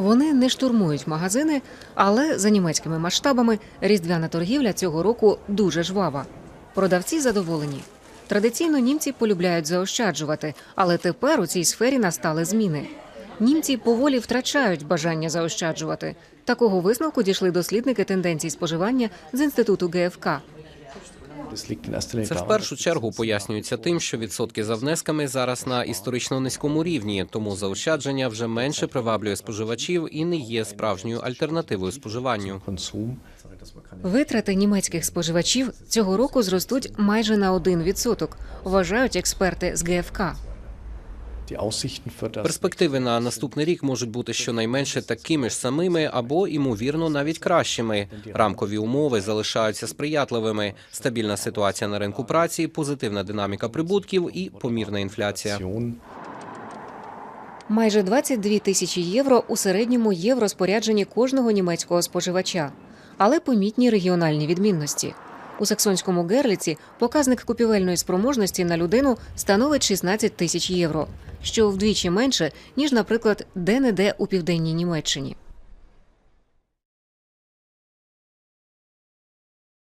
Вони не штурмують магазини, але за німецькими масштабами різдвяна торгівля цього року дуже жвава. Продавці задоволені. Традиційно німці полюбляють заощаджувати, але тепер у цій сфері настали зміни. Німці поволі втрачають бажання заощаджувати. Такого висновку дійшли дослідники тенденцій споживання з інституту ГФК. Це в першу чергу пояснюється тим, що відсотки за внесками зараз на історично низькому рівні, тому заощадження вже менше приваблює споживачів і не є справжньою альтернативою споживанню. Витрати німецьких споживачів цього року зростуть майже на 1%, вважають експерти з ГФК. Перспективи на наступний рік можуть бути щонайменше такими ж самими або ймовірно навіть кращими. Рамкові умови залишаються сприятливими. Стабільна ситуація на ринку праці, позитивна динаміка прибутків і помірна інфляція. Майже 22 тисячі євро у середньому є в розпорядженні кожного німецького споживача, але помітні регіональні відмінності. У саксонському Герліці показник купівельної спроможності на людину становить 16 тисяч євро, що вдвічі менше ніж, наприклад, де-не-де у південній Німеччині.